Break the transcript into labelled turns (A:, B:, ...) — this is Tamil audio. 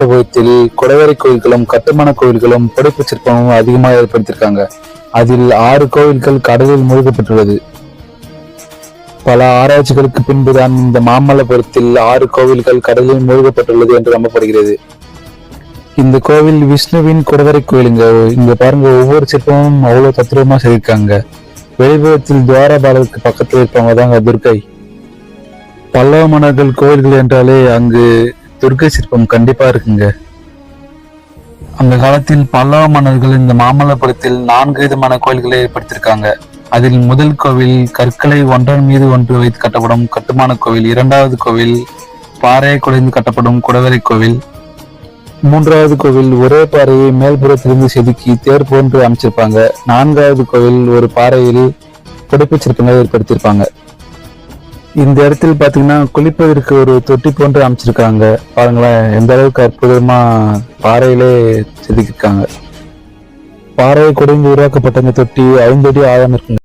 A: சமூகத்தில் குடவரை கோயில்களும் கட்டுமான கோயில்களும் புடைப்பு சிற்பமும் அதிகமாக ஏற்படுத்தியிருக்காங்க. அதில் ஆறு கோயில்கள் கடலில் மூழ்கப்பட்டுள்ளது. பல ஆராய்ச்சிகளுக்கு பின்புதான் இந்த மாமல்லபுரத்தில் ஆறு கோவில்கள் கடலில் மூழ்கப்பட்டுள்ளது என்று நம்பப்படுகிறது. இந்த கோவில் விஷ்ணுவின் குடவரை கோயிலுங்க. இங்க பாருங்க ஒவ்வொரு சிற்பமும் அவ்வளவு தத்ரூபமா செய்திருக்காங்க வெளிபுறத்தில் துவாரபாலருக்கு பக்கத்தில் இருப்பவங்க தாங்க துர்கை பல்லவ மன்னர்கள் கோயில்கள் என்றாலே அங்கு துர்க்கை சிற்பம் கண்டிப்பா இருக்குங்க. அந்த காலத்தில் பல்லவ மன்னர்கள் இந்த மாமல்லபுரத்தில் நான்கு விதமான கோயில்களை ஏற்படுத்தியிருக்காங்க. அதில் முதல் கோவில் கற்களை ஒன்றன் மீது ஒன்று வைத்து கட்டப்படும் கட்டுமான கோவில் இரண்டாவது கோவில் பாறையை குடைந்து கட்டப்படும் குடவரை கோவில் மூன்றாவது கோவில் ஒரே பாறையை மேல்புறத்திலிருந்து செதுக்கி தேர் போன்று அமைச்சிருப்பாங்க. நான்காவது கோவில் ஒரு பாறையில் புடைப்புச் சிற்பங்களை ஏற்படுத்தியிருப்பாங்க. இந்த இடத்துல பாத்தீங்கன்னா குளிப்பதற்கு ஒரு தொட்டி போன்று அமைச்சிருக்காங்க. பாருங்களேன் எந்த அளவுக்கு அற்புதமா பாறையிலே செதுக்கியிருக்காங்க. பாறையை குடைந்து உருவாக்கப்பட்ட இந்த தொட்டி ஐந்து அடி ஆழம் இருக்குங்க.